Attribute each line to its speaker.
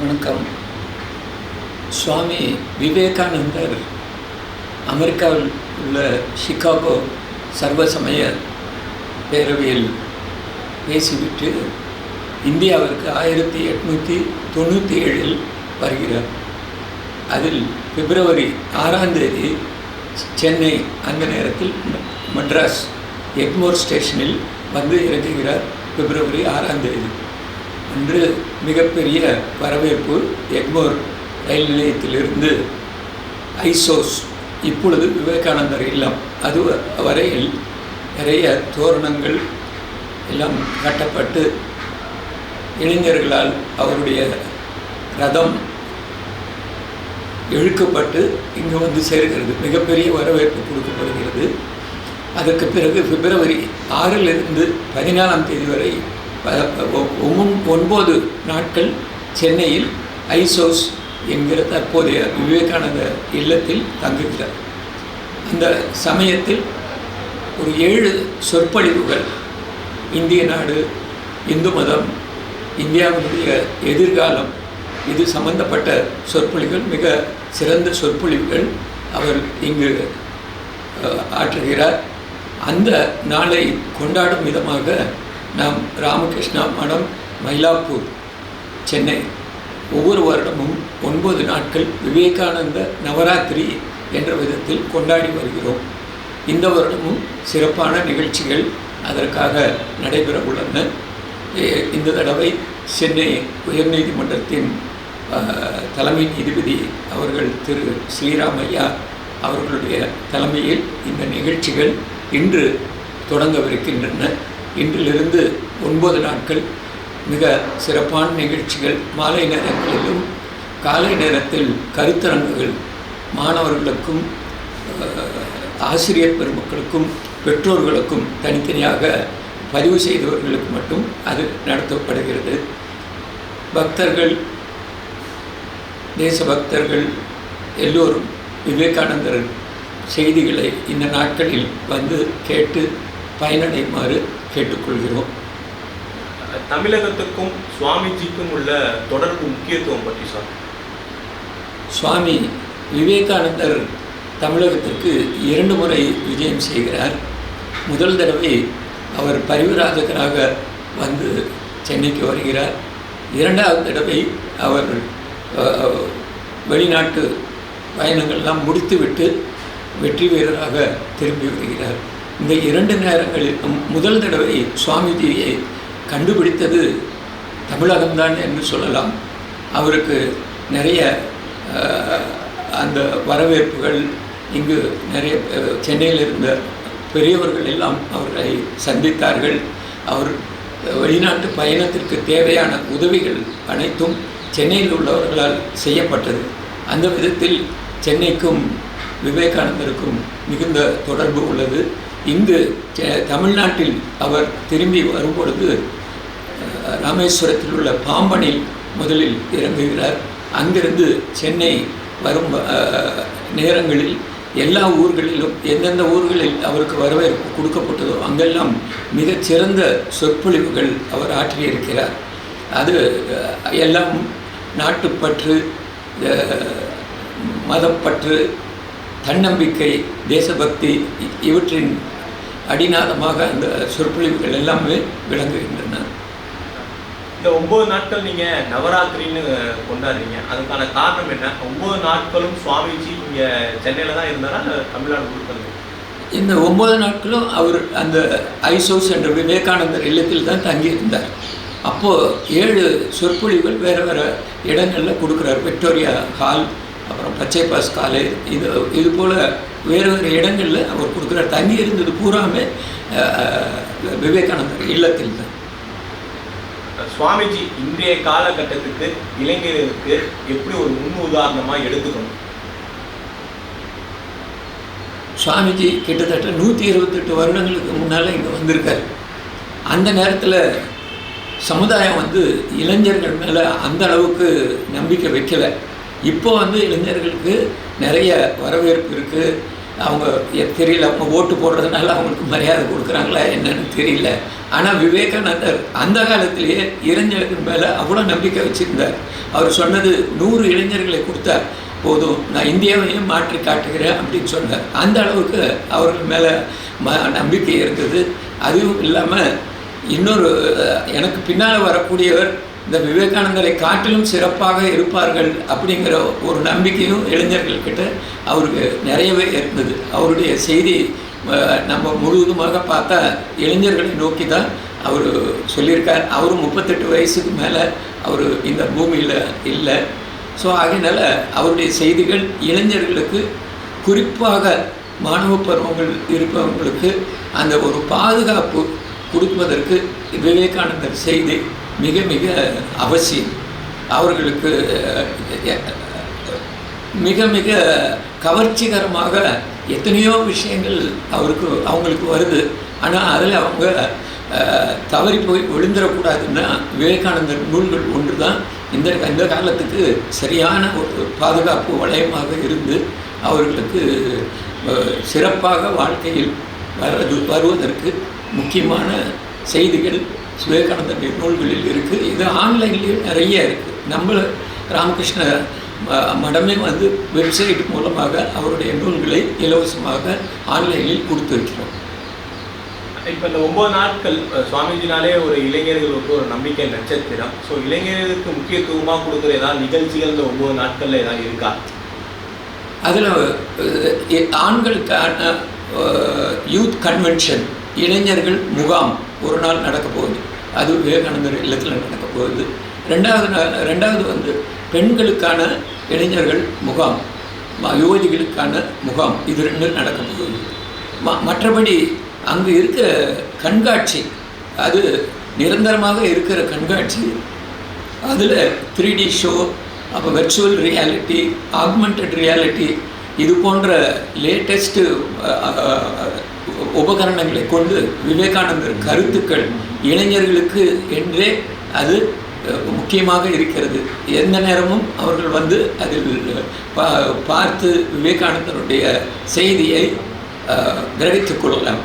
Speaker 1: வணக்கம். சுவாமி விவேகானந்தர் அமெரிக்காவில் உள்ள சிகாகோ சர்வசமய பேரவையில் பேசிவிட்டு இந்தியாவிற்கு ஆயிரத்தி எட்நூற்றி தொண்ணூற்றி ஏழில் வருகிறார். அதில் பிப்ரவரி ஆறாம் தேதி சென்னை அந்த நேரத்தில் மட்ராஸ் எக்மோர் ஸ்டேஷனில் வந்து இறங்குகிறார் பிப்ரவரி ஆறாம் தேதி. இன்று மிகப்பெரிய வரவேற்பு எக்மோர் ரயில் நிலையத்திலிருந்து ஐசோஸ். இப்பொழுது விவேகானந்தர் இல்லம். அது வரையில் நிறைய தோரணங்கள் எல்லாம் கட்டப்பட்டு இளைஞர்களால் அவருடைய ரதம் இழுக்கப்பட்டு இங்கு வந்து சேர்கிறது. மிகப்பெரிய வரவேற்பு கொடுக்கப்படுகிறது. அதற்கு பிறகு பிப்ரவரி ஆறிலிருந்து பதினாலாம் தேதி வரை ஒன்பது நாட்கள் சென்னையில் ஐசோஸ் என்கிற தற்போதைய விவேகானந்தர் இல்லத்தில் தங்குகிறார். அந்த சமயத்தில் ஒரு ஏழு சொற்பொழிவுகள் இந்திய நாடு இந்து மதம் இந்தியாவினுடைய எதிர்காலம் இது சம்பந்தப்பட்ட சொற்பொழிவுகள் மிக சிறந்த சொற்பொழிவுகள் அவர் இங்கு ஆற்றுகிறார். அந்த நாளை கொண்டாடும் விதமாக நாம் ராமகிருஷ்ணா மடம் மயிலாப்பூர் சென்னை. ஒவ்வொரு வருடமும் ஒன்பது நாட்கள் விவேகானந்த நவராத்திரி என்ற விதத்தில் கொண்டாடி வருகிறோம். இந்த வருடமும் சிறப்பான நிகழ்ச்சிகள் அதற்காக நடைபெற உள்ளன. இந்த தடவை சென்னை உயர்நீதிமன்றத்தின் தலைமை நீதிபதி அவர்கள் திரு ஸ்ரீராமையா அவர்களுடைய தலைமையில் இந்த நிகழ்ச்சிகள் இன்று தொடங்கவிருக்கின்றன. இன்றிலிருந்து ஒன்பது நாட்கள் மிக சிறப்பான நிகழ்ச்சிகள். மாலை நேரங்களிலும் காலை நேரத்தில் கருத்தரங்குகள் மாணவர்களுக்கும் ஆசிரியர் பெருமக்களுக்கும் பெற்றோர்களுக்கும் தனித்தனியாக பதிவு செய்தவர்களுக்கு மட்டும் அது நடத்தப்படுகிறது. பக்தர்கள் தேசபக்தர்கள் எல்லோரும் விவேகானந்தர் செய்திகளை இந்த நாட்களில் வந்து கேட்டு பயனடையுமாறு கேட்டுக்கொள்கிறோம்.
Speaker 2: தமிழகத்துக்கும் சுவாமிஜிக்கும் உள்ள தொடர்பு முக்கியத்துவம் பற்றி சார்
Speaker 1: சுவாமி விவேகானந்தர் தமிழகத்திற்கு இரண்டு முறை விஜயம் செய்கிறார். முதல் தடவை அவர் பரிவராஜகராக வந்து சென்னைக்கு வருகிறார். இரண்டாவது தடவை அவர் வெளிநாட்டு பயணங்கள்லாம் முடித்துவிட்டு வெற்றி வீரராக திரும்பி வருகிறார். இந்த இரண்டு நேரங்களிலும் முதல் தடவை சுவாமிஜியை கண்டுபிடித்தது தமிழகம்தான் என்று சொல்லலாம். அவருக்கு நிறைய அந்த வரவேற்புகள் இங்கு நிறைய சென்னையில் இருந்த பெரியவர்கள் எல்லாம் அவர்களை சந்தித்தார்கள். அவர் வெளிநாட்டு பயணத்திற்கு தேவையான உதவிகள் அனைத்தும் சென்னையில் உள்ளவர்களால் செய்யப்பட்டது. அந்த விதத்தில் சென்னைக்கும் விவேகானந்தருக்கும் மிகுந்த தொடர்பு உள்ளது. இங்கு தமிழ்நாட்டில் அவர் திரும்பி வரும்பொழுது ராமேஸ்வரத்தில் உள்ள பாம்பனில் முதலில் இறங்குகிறார். அங்கிருந்து சென்னை வரும் நேரங்களில் எல்லா ஊர்களிலும் எந்தெந்த ஊர்களில் அவருக்கு வரவேற்பு கொடுக்கப்பட்டதோ அங்கெல்லாம் மிகச்சிறந்த சொற்பொழிவுகள் அவர் ஆற்றியிருக்கிறார். அது எல்லாம் நாட்டுப்பற்று மதப்பற்று தன்னம்பிக்கை தேசபக்தி இவற்றின் அடிநாதமாக அந்த சொற்பொழிவுகள் எல்லாமே விளங்குகின்றன.
Speaker 2: இந்த ஒன்பது நாட்கள் நீங்க நவராத்திரின்னு கொண்டாடுறீங்க. அதுக்கான காரணம் என்ன? ஒன்பது நாட்களும் சுவாமிஜி இங்க சென்னையில தான் இருந்தாரா? இல்ல தமிழ்நாடு முழுக்க
Speaker 1: இந்த ஒன்பது நாட்களும் அவர் அந்த ஐசோஸ் என்ற விவேகானந்தர் இல்லத்தில் தான் தங்கியிருந்தார். அப்போது ஏழு சொற்பொழிவுகள் வேறு வேறு இடங்களில் கொடுக்குறார். விக்டோரியா ஹால் அப்புறம் பச்சை பாஸ் காலேஜ் இது இது போல் வேறு வேறு இடங்களில் அவர் கொடுக்குறார் தங்கி இருந்தது பூராமே விவேகானந்தர் இல்லத்தில் தான்
Speaker 2: சுவாமிஜி இன்றைய காலகட்டத்துக்கு இளைஞர்களுக்கு எப்படி ஒரு முன் உதாரணமா எடுத்துக்கணும்?
Speaker 1: சுவாமிஜி கிட்டத்தட்ட நூற்றி இருபத்தெட்டு வருடங்களுக்கு முன்னால் இங்கே வந்திருக்கார். அந்த நேரத்தில் சமுதாயம் வந்து இளைஞர்கள் மேலே அந்த அளவுக்கு நம்பிக்கை வைக்கலை. இப்போ வந்து இளைஞர்களுக்கு நிறைய வரவேற்பு இருக்குது அவங்க தெரியல அவங்க ஓட்டு போடுறதுனால அவங்களுக்கு மரியாதை கொடுக்குறாங்களா என்னன்னு தெரியல. ஆனால் விவேகானந்தர் அந்த காலத்திலேயே இளைஞர்கள் மேலே அவ்வளோ நம்பிக்கை வச்சுருந்தார். அவர் சொன்னது நூறு இளைஞர்களை கொடுத்தார் போதும் நான் இந்தியாவையும் மாற்றி காட்டுகிறேன் அப்படின்னு சொன்னார். அந்த அளவுக்கு அவர்கள் மேலே ம நம்பிக்கை இருந்தது. அதுவும் இல்லாமல் இன்னொரு எனக்கு பின்னால் வரக்கூடியவர் இந்த விவேகானந்தரை காட்டிலும் சிறப்பாக இருப்பார்கள் அப்படிங்கிற ஒரு நம்பிக்கையும் இளைஞர்கள்கிட்ட அவருக்கு நிறையவே இருந்தது. அவருடைய செய்தி நம்ம முழுவதுமாக பார்த்தா இளைஞர்களை நோக்கி தான் அவர் சொல்லியிருக்கார். அவரும் முப்பத்தெட்டு வயசுக்கு மேலே அவர் இந்த பூமியில் இல்லை. ஸோ ஆகையினால அவருடைய செய்திகள் இளைஞர்களுக்கு குறிப்பாக மாணவ பருவங்கள் இருப்பவங்களுக்கு அந்த ஒரு பாதுகாப்பு கொடுப்பதற்கு விவேகானந்தர் செய்தி மிக மிக அவசியம். அவர்களுக்கு மிக மிக கவர்ச்சிகரமாக எத்தனையோ விஷயங்கள் அவருக்கு அவங்களுக்கு வருது. ஆனால் அதில் அவங்க தவறி போய் விழுந்துடக்கூடாதுன்னா விவேகானந்தர் நூல்கள் ஒன்று தான் இந்த இந்த காலத்துக்கு சரியான ஒரு பாதுகாப்பு வளையமாக இருந்து அவர்களுக்கு சிறப்பாக வாழ்க்கையில் வர்றது வருவதற்கு முக்கியமான செய்திகள் விவேகானந்தருடைய நூல்களில் இருக்குது இது ஆன்லைன்லேயும் நிறைய இருக்குது நம்ம ராமகிருஷ்ண மடமே வந்து வெப்சைட் மூலமாக அவருடைய நூல்களை இலவசமாக ஆன்லைனில் கொடுத்துருக்கிறோம்
Speaker 2: இப்போ இந்த ஒன்பது நாட்கள் சுவாமிஜினாலே ஒரு இளைஞர்களுக்கு ஒரு நம்பிக்கை நட்சத்திரம். ஸோ இளைஞர்களுக்கு முக்கியத்துவமாக கொடுக்குற ஏதாவது நிகழ்ச்சிகள் இந்த ஒன்பது நாட்களில் ஏதாவது இருக்கா?
Speaker 1: அதில் ஆண்களுக்கான யூத் கன்வென்ஷன் இளைஞர்கள் முகாம் ஒரு நாள் நடக்க போகுது. அது விவேகானந்தர் இல்லத்தில் நடக்க போகுது. ரெண்டாவது ரெண்டாவது வந்து பெண்களுக்கான இளைஞர்கள் முகாம் யுவதிகளுக்கான முகாம் இது ரெண்டும் நடக்க போகுது. ம- மற்றபடி அங்கு இருக்கிற கண்காட்சி அது நிரந்தரமாக இருக்கிற கண்காட்சி அதில் த்ரீ டி ஷோ அப்போ வெர்ச்சுவல் ரியாலிட்டி ஆக்மெண்டட் ரியாலிட்டி இது போன்ற லேட்டஸ்ட்டு உபகரணங்களை கொண்டு விவேகானந்தர் கருத்துக்கள் இளைஞர்களுக்கு என்றே அது முக்கியமாக இருக்கிறது. எந்த நேரமும் அவர்கள் வந்து அதில் பா பார்த்து விவேகானந்தருடைய செய்தியை அஹ், கிரகித்துக் கொள்ளலாம்.